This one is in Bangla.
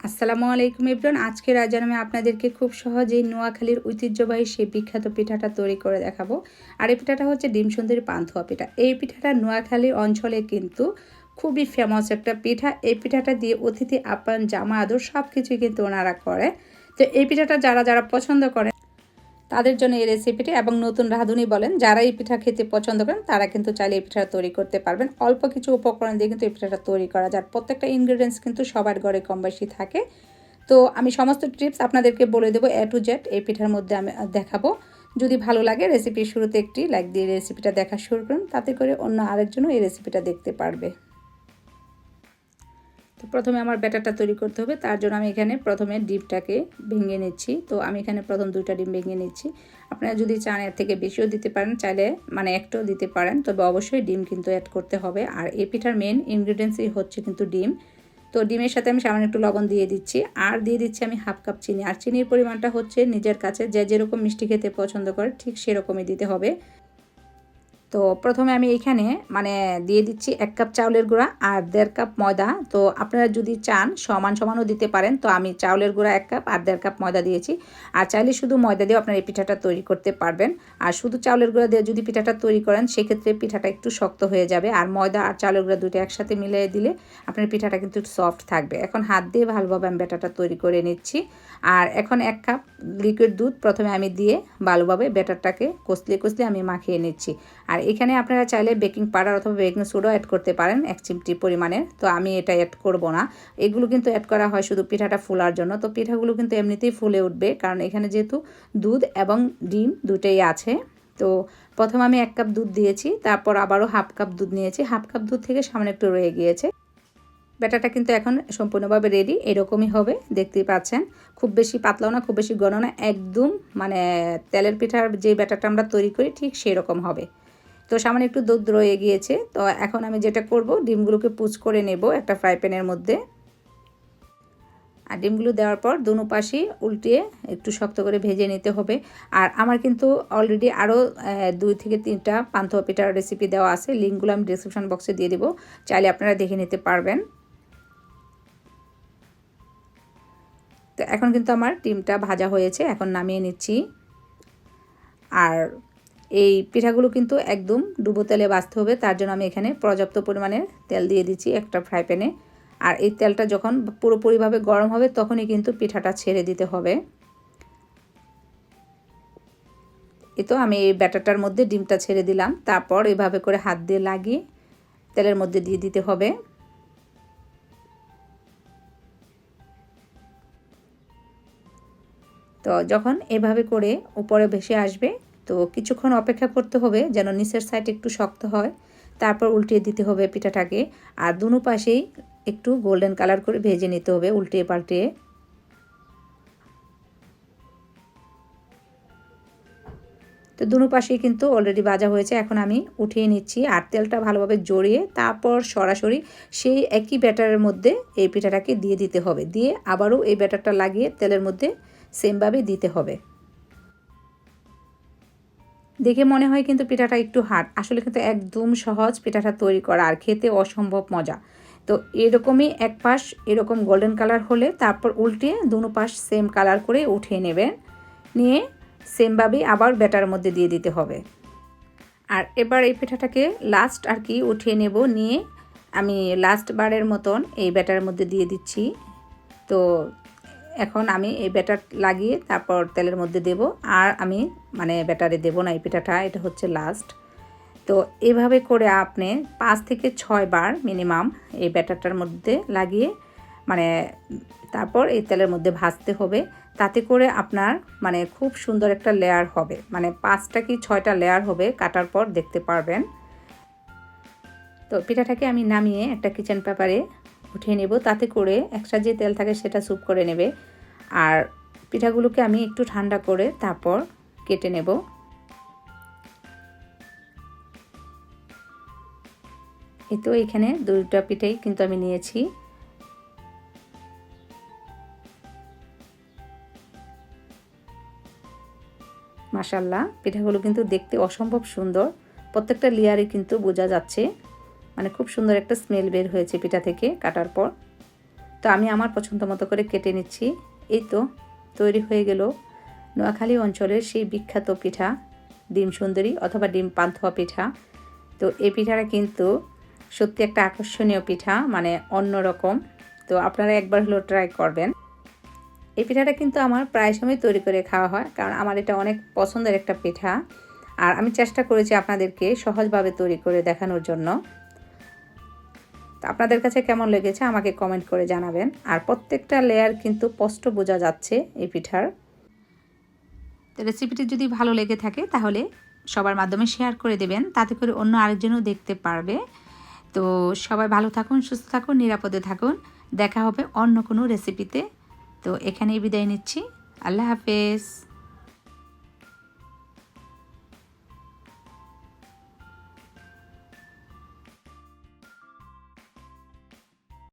আসসালামু আলাইকুম ইবরান। আজকের রাজার আমি আপনাদেরকে খুব সহজেই নোয়াখালীর ঐতিহ্যবাহী সেই বিখ্যাত পিঠাটা তৈরি করে দেখাবো। আর এই পিঠাটা হচ্ছে ডিম সুন্দরী পান্থুয়া পিঠা। এই পিঠাটা নোয়াখালী অঞ্চলে কিন্তু খুবই ফেমাস একটা পিঠা। এই পিঠাটা দিয়ে অতিথি আপন জামা আদর সব কিছুই কিন্তু ওনারা করে। তো এই পিঠাটা যারা যারা পছন্দ করে তাদের জন্য এই রেসিপিটি এবং নতুন রাঁধুনি বলেন, যারা এই পিঠা খেতে পছন্দ করেন, তারা কিন্তু চাইলে এই পিঠাটা তৈরি করতে পারবেন। অল্প কিছু উপকরণ দিয়ে কিন্তু এই পিঠাটা তৈরি করা যায়। প্রত্যেকটা ইনগ্রিডিয়েন্টস কিন্তু সবার ঘরে কম বেশি থাকে। তো আমি সমস্ত টিপস আপনাদেরকে বলে দেবো এ টু জেড এই পিঠার মধ্যে আমি দেখাবো। যদি ভালো লাগে রেসিপির শুরুতে একটি লাইক দিয়ে রেসিপিটা দেখা শুরু করুন, তাতে করে অন্য আরেকজনও এই রেসিপিটা দেখতে পারবে। তো প্রথমে আমার ব্যাটারটা তৈরি করতে হবে, তার জন্য আমি এখানে প্রথমে ডিমটাকে ভেঙে নিচ্ছি। তো আমি এখানে প্রথম দুইটা ডিম ভেঙে নিচ্ছি। আপনারা যদি চান এর থেকে বেশিও দিতে পারেন, চাইলে মানে একটাও দিতে পারেন, তবে অবশ্যই ডিম কিন্তু অ্যাড করতে হবে। আর এই পিঠার মেন ইনগ্রিডিয়েন্টসই হচ্ছে কিন্তু ডিম। তো ডিমের সাথে আমি সামান্য একটু লবণ দিয়ে দিচ্ছি। আর দিয়ে দিচ্ছি আমি হাফ কাপ চিনি। আর চিনির পরিমাণটা হচ্ছে নিজের কাছে যে যেরকম মিষ্টি খেতে পছন্দ করে, ঠিক সেরকমই দিতে হবে। তো প্রথমে আমি এখানে মানে দিয়ে দিচ্ছি এক কাপ চাউলের গুঁড়া আর দেড় কাপ ময়দা। তো আপনারা যদি চান, সমান সমানও দিতে পারেন। তো আমি চাউলের গুঁড়া এক কাপ আর দেড় কাপ ময়দা দিয়েছি। আর চাইলে শুধু ময়দা দিয়েও আপনার এই পিঠাটা তৈরি করতে পারবেন। আর শুধু চাউলের গুঁড়া দিয়ে যদি পিঠাটা তৈরি করেন, সেক্ষেত্রে পিঠাটা একটু শক্ত হয়ে যাবে। আর ময়দা আর চাউলের গুঁড়া দুটো একসাথে মিলিয়ে দিলে আপনার পিঠাটা কিন্তু সফট থাকবে। এখন হাত দিয়ে ভালোভাবে আমি ব্যাটাটা তৈরি করে নিচ্ছি। আর এখন এক কাপ লিকুইড দুধ প্রথমে আমি দিয়ে ভালোভাবে ব্যাটারটাকে কষলে কষলে আমি মাখিয়ে নিচ্ছি। আর এখানে আপনারা চাইলে বেকিং পাউডার অথবা বেকিং সোডাও অ্যাড করতে পারেন, এক চিমটি পরিমাণের। তো আমি এটা অ্যাড করব না। এগুলো কিন্তু অ্যাড করা হয় শুধু পিঠাটা ফুলার জন্য। তো পিঠাগুলো কিন্তু এমনিতেই ফুলে উঠবে, কারণ এখানে যেহেতু দুধ এবং ডিম দুটোই আছে। তো প্রথম আমি এক কাপ দুধ দিয়েছি, তারপর আবারও হাফ কাপ দুধ নিয়েছি। হাফ কাপ দুধ থেকে সামনে একটু রয়ে গিয়েছে। ব্যাটারটা কিন্তু এখন সম্পূর্ণভাবে রেডি এরকমই হবে, দেখতেই পাচ্ছেন। খুব বেশি পাতলাও না, খুব বেশি ঘন না, একদম মানে তেলের পিঠার যে ব্যাটারটা আমরা তৈরি করি, ঠিক সেরকম হবে। তো সামান্য একটু দুধ রয়ে গিয়েছে। তো এখন আমি যেটা করব, ডিমগুলোকে পুচ করে নেব একটা ফ্রাই প্যানের মধ্যে। আর ডিমগুলো দেওয়ার পর দুনো পাশই উল্টিয়ে একটু শক্ত করে ভেজে নিতে হবে। আর আমার কিন্তু অলরেডি আরও দুই থেকে তিনটা পান্থুয়া পিঠার রেসিপি দেওয়া আছে। লিঙ্কগুলো আমি ডিসক্রিপশন বক্সে দিয়ে দেবো। চাইলে আপনারা দেখে নিতে পারবেন। তো এখন কিন্তু আমার ডিমটা ভাজা হয়েছে। এখন নামিয়ে নিচ্ছি। আর এই পিঠাগুলো কিন্তু একদম ডুবো তেলে বাঁচতে হবে, তার জন্য আমি এখানে পর্যাপ্ত পরিমাণের তেল দিয়ে দিচ্ছি একটা ফ্রাই প্যানে। আর এই তেলটা যখন পুরোপুরিভাবে গরম হবে তখনই কিন্তু পিঠাটা ছেড়ে দিতে হবে। এ তো আমি এই ব্যাটারটার মধ্যে ডিমটা ছেড়ে দিলাম, তারপর এভাবে করে হাত দিয়ে লাগিয়ে তেলের মধ্যে দিয়ে দিতে হবে। তো যখন এভাবে করে উপরে ভেসে আসবে তো কিছুক্ষণ অপেক্ষা করতে হবে যেন নিচের সাইড একটু শক্ত হয়। তারপর উল্টিয়ে দিতে হবে পিঠাটাকে। আর দুনো পাশেই একটু গোল্ডেন কালার করে ভেজে নিতে হবে উল্টিয়ে পাল্টিয়ে তো দুনো পাশেই কিন্তু অলরেডি ভাজা হয়েছে। এখন আমি উঠিয়ে নিচ্ছি আর তেলটা ভালোভাবে জড়িয়ে তারপর সরাসরি সেই একই ব্যাটারের মধ্যে এই পিঠাটাকে দিয়ে দিতে হবে। দিয়ে আবারও এই ব্যাটারটা লাগিয়ে তেলের মধ্যে সেমভাবে দিতে হবে। দেখে মনে হয় কিন্তু পিঠাটা একটু হার্ড। আসলে কিন্তু একদম সহজ পিঠাটা তৈরি করা আর খেতে অসম্ভব মজা। তো এরকমই এক পাশ এরকম গোল্ডেন কালার হলে তারপর উল্টিয়ে দুনো পাশ সেম কালার করে উঠিয়ে নেবেন। নিয়ে সেমভাবেই আবার ব্যাটার মধ্যে দিয়ে দিতে হবে। আর এবার এই পিঠাটাকে লাস্ট আর কি উঠিয়ে নেব। নিয়ে আমি লাস্ট বারের মতন এই ব্যাটার মধ্যে দিয়ে দিচ্ছি। তো এখন আমি এই ব্যাটার লাগিয়ে তারপর তেলের মধ্যে দেব। আর আমি মানে ব্যাটারে দেব না, এই পিঠাটা, এটা হচ্ছে লাস্ট তো এভাবে করে আপনি পাঁচ থেকে ছয় বার মিনিমাম এই ব্যাটারটার মধ্যে লাগিয়ে মানে তারপর এই তেলের মধ্যে ভাজতে হবে। তাতে করে আপনার মানে খুব সুন্দর একটা লেয়ার হবে। মানে পাঁচটা কি ছয়টা লেয়ার হবে কাটার পর দেখতে পারবেন। তো পিঠাটাকে আমি নামিয়ে একটা কিচেন পেপারে উঠিয়ে নেব। তাতে করে এক্সট্রা যে তেল থাকে সেটা স্যুপ করে নেবে। আর পিঠাগুলোকে আমি একটু ঠান্ডা করে তারপর কেটে নেব। এই তো এখানে দুটা পিঠাই কিন্তু আমি নিয়েছি। মাসাল্লাহ পিঠাগুলো কিন্তু দেখতে অসম্ভব সুন্দর। প্রত্যেকটা লেয়ারে কিন্তু বোঝা যাচ্ছে। মানে খুব সুন্দর একটা স্মেল বের হয়েছে পিঠা থেকে কাটার পর। তো আমি আমার পছন্দ মতো করে কেটে নিচ্ছি। এই তো, তৈরি হয়ে গেল নোয়াখালী অঞ্চলের সেই বিখ্যাত পিঠা, ডিম সুন্দরী অথবা ডিম পান্থুয়া পিঠা। তো এই পিঠাটা কিন্তু সত্যি একটা আকর্ষণীয় পিঠা মানে অন্যরকম তো আপনারা একবার হলেও ট্রাই করবেন। এই পিঠাটা কিন্তু আমার প্রায় সময় তৈরি করে খাওয়া হয়, কারণ আমার এটা অনেক পছন্দের একটা পিঠা। আর আমি চেষ্টা করেছি আপনাদেরকে সহজভাবে তৈরি করে দেখানোর জন্য। তো আপনাদের কাছে কেমন লেগেছে আমাকে কমেন্ট করে জানাবেন। আর প্রত্যেকটা লেয়ার কিন্তু স্পষ্ট বোঝা যাচ্ছে এই পিঠার। তো রেসিপিটি যদি ভালো লেগে থাকে তাহলে সবার মাধ্যমে শেয়ার করে দেবেন, তাতে করে অন্য আরেকজনও দেখতে পারবে। তো সবাই ভালো থাকুন, সুস্থ থাকুন, নিরাপদে থাকুন। দেখা হবে অন্য কোনো রেসিপিতে তো এখানেই বিদায় নিচ্ছি। আল্লাহ হাফেজ।